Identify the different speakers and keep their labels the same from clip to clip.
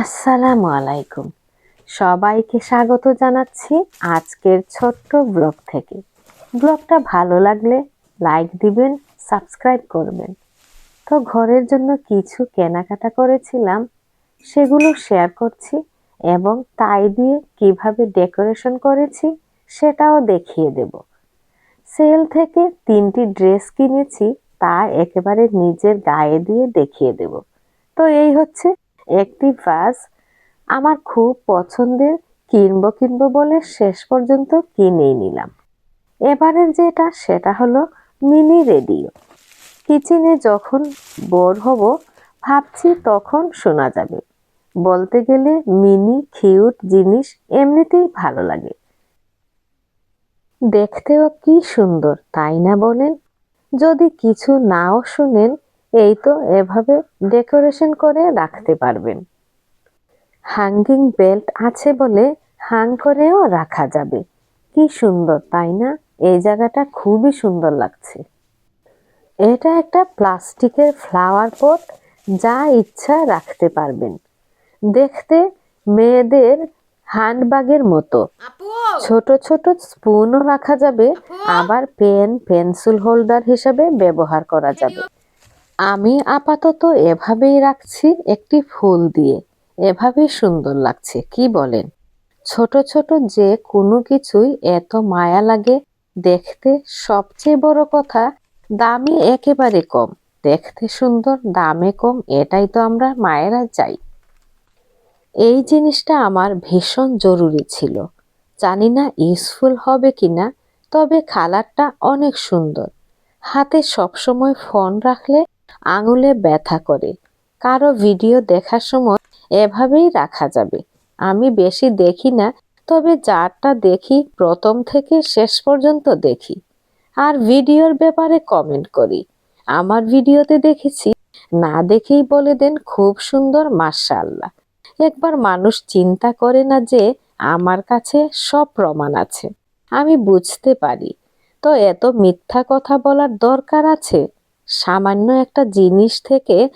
Speaker 1: আসসালামু আলাইকুম সবাইকে স্বাগত জানাচ্ছি আজকের ছোট্ট ব্লগ থেকে। ব্লগটা ভালো লাগলে লাইক দিবেন, সাবস্ক্রাইব করবেন। তো ঘরের জন্য কিছু কেনাকাটা করেছিলাম, সেগুলো শেয়ার করছি এবং তাই দিয়ে কীভাবে ডেকোরেশন করেছি সেটাও দেখিয়ে দেব। সেল থেকে তিনটি ড্রেস কিনেছি, তা একেবারে নিজের গায়ে দিয়ে দেখিয়ে দেব। তো এই হচ্ছে একটি ভাস আমার খুব পছন্দের কিনবো কিনবো বলে শেষ পর্যন্ত কিনেই নিলাম। এবারের যেটা, সেটা হলো মিনি রেডিও। কিচেনে যখন বোর হব, ভাবছি তখন শোনা যাবে। বলতে গেলে মিনি কিউট জিনিস এমনিতেই ভালো লাগে। দেখতেও কি সুন্দর, তাই না বলেন? যদি কিছু নাও শুনেন এই তো এভাবে ডেকোরেশন করে রাখতে পারবেন। হ্যাঙ্গিং বেল্ট আছে বলে হাং করেও রাখা যাবে। কি সুন্দর তাই না? এই জায়গাটা খুবই সুন্দর লাগছে। এটা একটা প্লাস্টিকের ফ্লাওয়ার পট যা ইচ্ছা রাখতে পারবেন। দেখতে মেয়েদের হ্যান্ডব্যাগের মতো। ছোট ছোট স্পুনও রাখা যাবে। আবার পেন পেন্সিল হোল্ডার হিসাবে ব্যবহার করা যাবে। আমি আপাতত এভাবেই রাখছি একটি ফুল দিয়ে। এভাবেই সুন্দর লাগছে, কি বলেন? ছোট ছোট যে কোনো কিছুই এত মায়া লাগে, দেখতে সবচেয়ে বড় কথা দামে একেবারে কম। দেখতে সুন্দর, দামে কম, এটাই তো আমরা মায়েরা চাই। এই জিনিসটা আমার ভীষণ জরুরি ছিল। জানি না ইউজফুল হবে কিনা, তবে কালারটা অনেক সুন্দর। হাতে সবসময় ফোন রাখলে আঙুলে ব্যথা করে। কারও ভিডিও দেখার সময় এভাবেই রাখা যাবে। আমি বেশি দেখি না, তবে যারটা দেখি প্রথম থেকে শেষ পর্যন্ত দেখি। আর ভিডিওর ব্যাপারে কমেন্ট করি। আমার ভিডিওতে দেখেছি, না দেখেই বলে দেন খুব সুন্দর মার্শাল্লাহ একবার মানুষ চিন্তা করে না যে আমার কাছে সব প্রমাণ আছে। আমি বুঝতে পারি। তো এত মিথ্যা কথা বলার দরকার আছে? সামান্য একটা জিনিস থেকে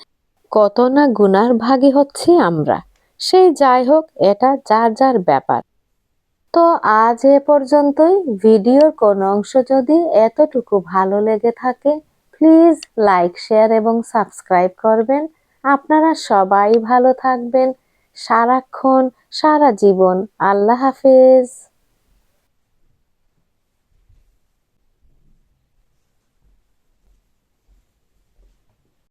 Speaker 1: কত না গুনার ভাগী হচ্ছি আমরা। সেই যাই হোক, এটা যার যার ব্যাপার। তো আজ এ পর্যন্তই। ভিডিওর কোনো অংশ যদি এতটুকু ভালো লেগে থাকে, প্লিজ লাইক, শেয়ার এবং সাবস্ক্রাইব করবেন। আপনারা সবাই ভালো থাকবেন। সারাক্ষণ, সারা জীবন আল্লাহ হাফেজ।